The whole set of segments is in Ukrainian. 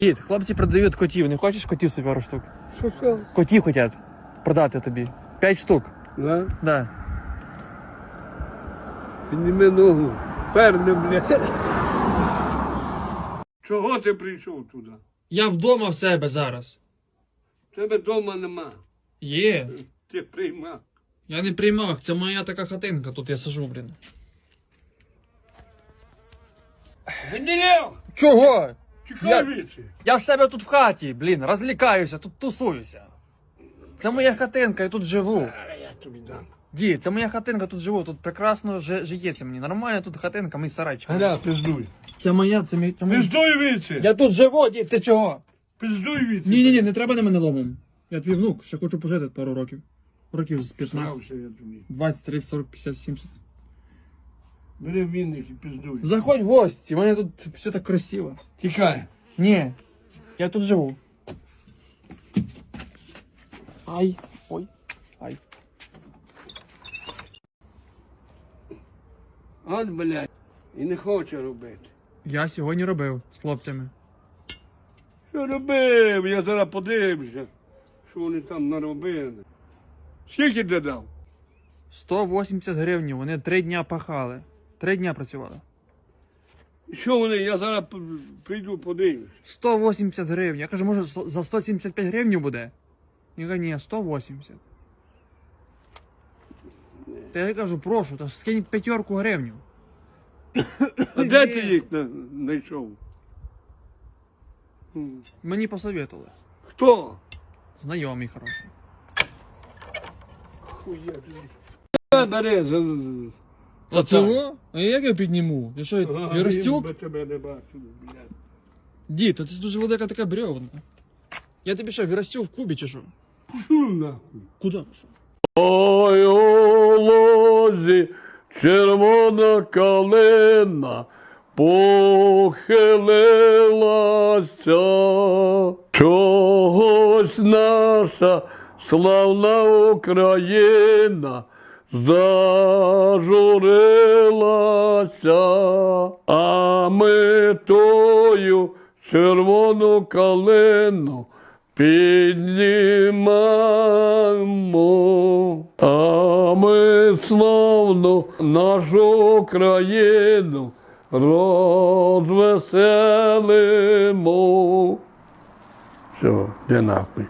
Дід, хлопці продають котів. Не хочеш котів собі пару штук? Що що? Котів хочуть продати тобі. П'ять штук. Да? Да. Підніми ногу. Перне, блядь. Чого ти прийшов туди? Я вдома в себе зараз. Тебе вдома нема. Є. Ти приймав. Я не приймав, це моя така хатинка, тут я сижу, блін. Генерал! Чого? Тікай Я-. Я в себе тут в хаті, блін, розлікаюся, тут тусуюся. Це моя хатинка, я тут живу. Я тобі дам. Дід, це моя хатинка, тут живу, тут прекрасно жи- жиється мені. Нормально тут хатинка, мій сарайчик. Гада, пиздуй. Це моя, це мій, це мій. Пиздуй віці. Я тут живу, дід, ти чого? Пиздуй віці. Ні, ні, ні, не треба на мене ломом. Я твій внук, ще хочу пожити пару років. Років з 15, Срався я тобі. 20, 30, 40, 50, 70. Бери вінник і пиздуй. Заходь в гості, у мене тут все так красиво. Тікай. Ні, я тут живу. Ай, ой, ай. От, блядь. І не хоче робити. Я сьогодні робив з хлопцями. Що робив? Я зараз подивлюся, що вони там наробили. Скільки ти дав? 180 гривень, вони три дня пахали. Три дня працювали. І Що вони? Я зараз п- прийду подивлюся. 180 гривень. Я кажу, може сто- за 175 гривень буде? Він каже, ні, 180. Та я кажу, прошу, та ж скинь п'ятерку гривню. А де ти їх на- знайшов? М. Мені посоветували. Хто? Знайомий хороший. Хуя, блядь. Бери за... А цього? А як я підніму? Я що? Я тебе не бачу, блядь. Дід, а це дуже велика така бревна. Я тобі що, Віростюк в кубі чи що? Шу нахуй. Куди? Що? Ой, у лозі червона калина похилилася. Чогось наша славна Україна зажурилася, а ми тою червону калину піднімаємо, а ми славну нашу країну розвеселимо. Все, де нахуй.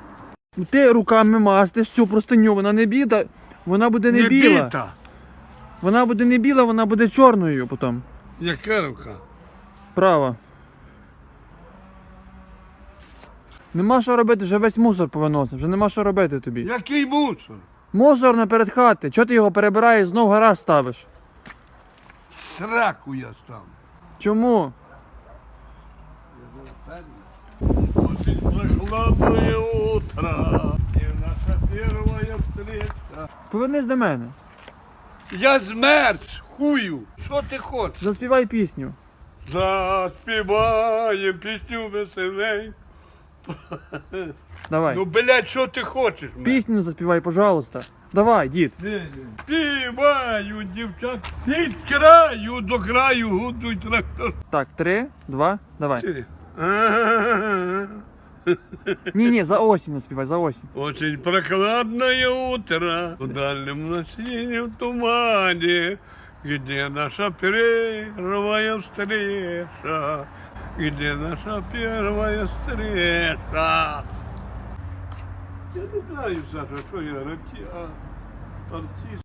Ти руками мастиш цю простиню, вона не біда, вона буде не, біла. біта. Вона буде не біла, вона буде чорною потім. Яка рука? Права. Нема що робити, вже весь мусор повиносив, вже нема що робити тобі. Який мусор? Мусор наперед хати. Чого ти його перебираєш, знов гараж ставиш? Сраку я став. Чому? Прохладное утро, Повернись до мене. Я змерз, хую. Що ти хочеш? Заспівай пісню. Заспіваємо пісню веселей. Давай. Ну, блядь, що ти хочеш? мене? Пісню заспівай, пожалуйста. Давай, дід. Співаю, дівчат, від краю до краю гудуй трактор. Так, три, два, давай. Ти. Ні, ні, за осінь наспівай, за осінь. Очень прохладное утро в дальнем ночи в тумане, где наша первая встреча, где наша первая встреча. Я не знаю, Саша, що я артист.